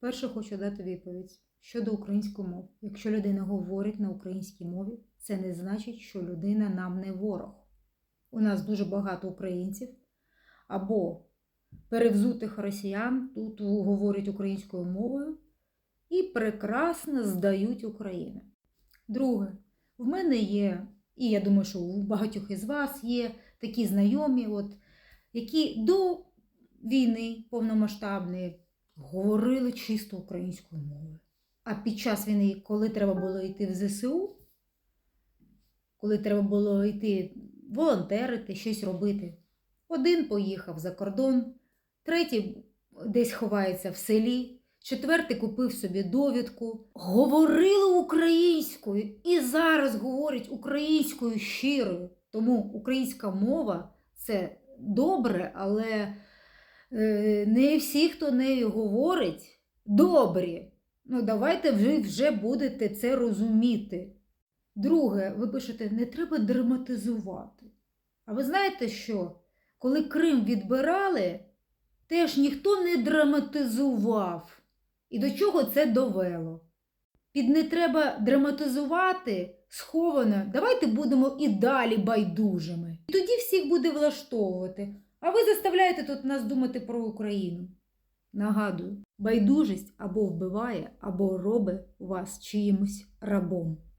Перше хочу дати відповідь щодо української мови. Якщо людина говорить на українській мові, це не значить, що людина нам не ворог. У нас дуже багато українців або перевзутих росіян тут говорять українською мовою і прекрасно здають Україну. Друге, в мене є, і я думаю, що у багатьох із вас є такі знайомі, от, які до війни повномасштабної говорили чисто українською мовою. А під час війни, коли треба було йти в ЗСУ, коли треба було йти волонтерити, щось робити, один поїхав за кордон, третій десь ховається в селі, четвертий купив собі довідку, говорили українською і зараз говорять українською щирою. Тому українська мова це добре, але не всі, хто нею говорить, добрі. Ну, давайте ви вже будете це розуміти. Друге, ви пишете, не треба драматизувати. А ви знаєте що? Коли Крим відбирали, теж ніхто не драматизував. І до чого це довело? Під не треба драматизувати сховано, давайте будемо і далі байдужими. І тоді всіх буде влаштовувати. А ви заставляєте тут нас думати про Україну. Нагадую, байдужість або вбиває, або робить вас чиїмось рабом.